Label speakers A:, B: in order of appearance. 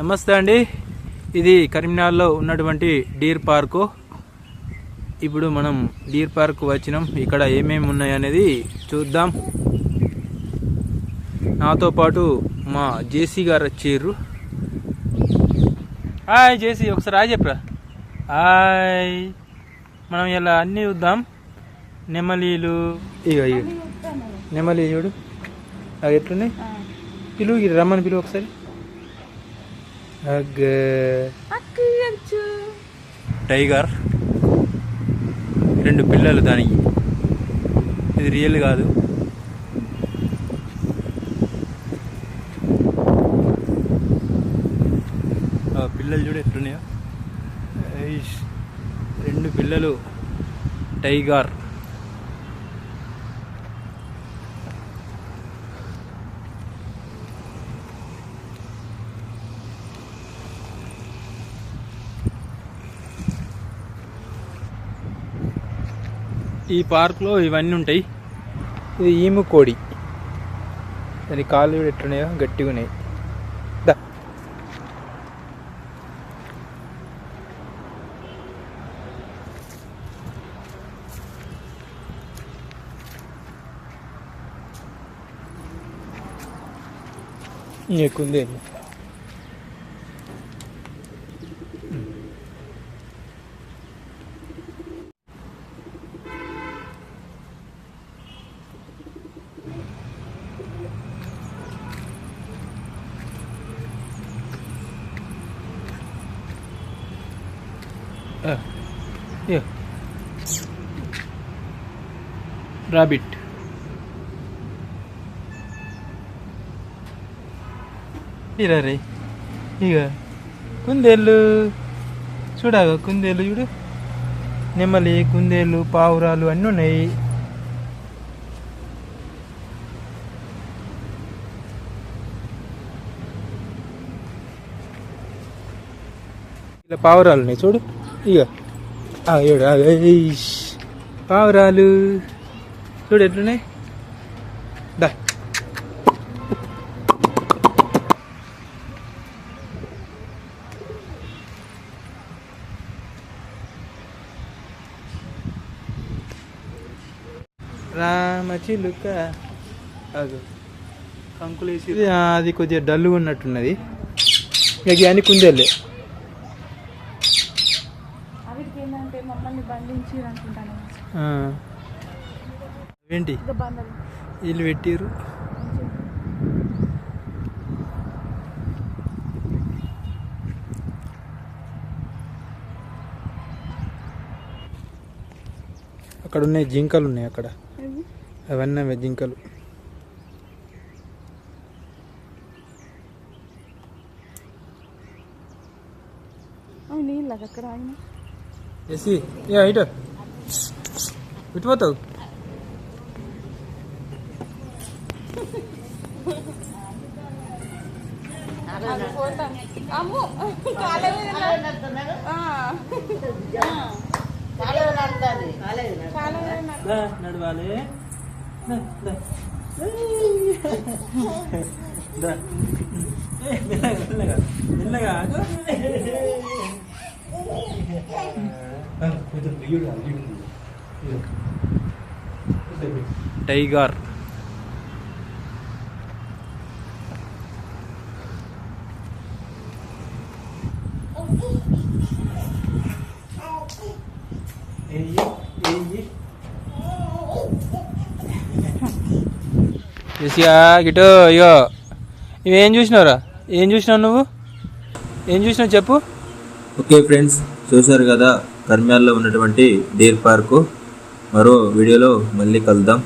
A: నమస్తే అండి. ఇది కరీంనగర్లో ఉన్నటువంటి డీర్ పార్కు. ఇప్పుడు మనం డీర్ పార్క్ వచ్చినాం. ఇక్కడ ఏమేమి ఉన్నాయి అనేది చూద్దాం. నాతో పాటు మా జేసీ గారు వచ్చారు. హాయ్ జేసీ ఒకసారి హాయ్ చెప్పరా? హాయ్. మనం ఇలా అన్నీ చూద్దాం. నెమలీలు. ఇక ఇక నెమలి చూడు. అవి ఎట్లున్నాయి? పిలువు రమ్మని పిలువు ఒకసారి. టైగర్ రెండు పిల్లలు దానికి ఇది రియల్ కాదు ఆ పిల్లలు చూడు ఎట్లున్నాయో ఐష్. రెండు పిల్లలు టైగర్ ఈ పార్క్లో ఇవన్నీ ఉంటాయి. ఇది ఈము కోడి. దాని కాళ్ళు కూడా ఎట్లున్నాయో గట్టిగా ఉన్నాయి. దా. Uh, ఎక్కుంది Yeah. Rabbit. ఇరా ఇక కుందేళ్ళు చూడగా కుందేళ్ళు చూడు. నెమ్మలి కుందేళ్ళు పావురాలు అన్నీ ఉన్నాయి ఇలా పావురాలు ఉన్నాయి చూడు. ఇక ఏడు. పావురాలు. చూడు ఎట్లున్నాయి? దా. రామచిలుక. అదు కంకులేసి అది కొద్దిగా డల్లుగా ఉన్నట్టున్నది. ఇక అన్ని కుందేళ్ళే.
B: బంధించి అనుకుంటాను
A: ఆ. ఏంటి? వీళ్ళు పెట్టిరు అక్కడ ఉన్నాయి జింకలు ఉన్నాయి అక్కడ. అవన్నీ అవే జింకలు.
B: నీళ్ళు అక్కడ ఆయన
A: ఏసీ. ఏ ఇటు. ఇటు పోతావు
B: అమ్ము
A: నడవాలి. మెల్లగా మెల్లగా టైగర్ చేసియా గిటో అయ్యో ఇవేం చూసినావురా? ఏం చూసినావు నువ్వు? ఏం చూసినావు చెప్పు?
C: ఓకే ఫ్రెండ్స్ చూశారు కదా? కర్మ్యాల్లో ఉన్నటువంటి డీర్ పార్కు. మరో వీడియోలో మళ్ళీ కలుద్దాం.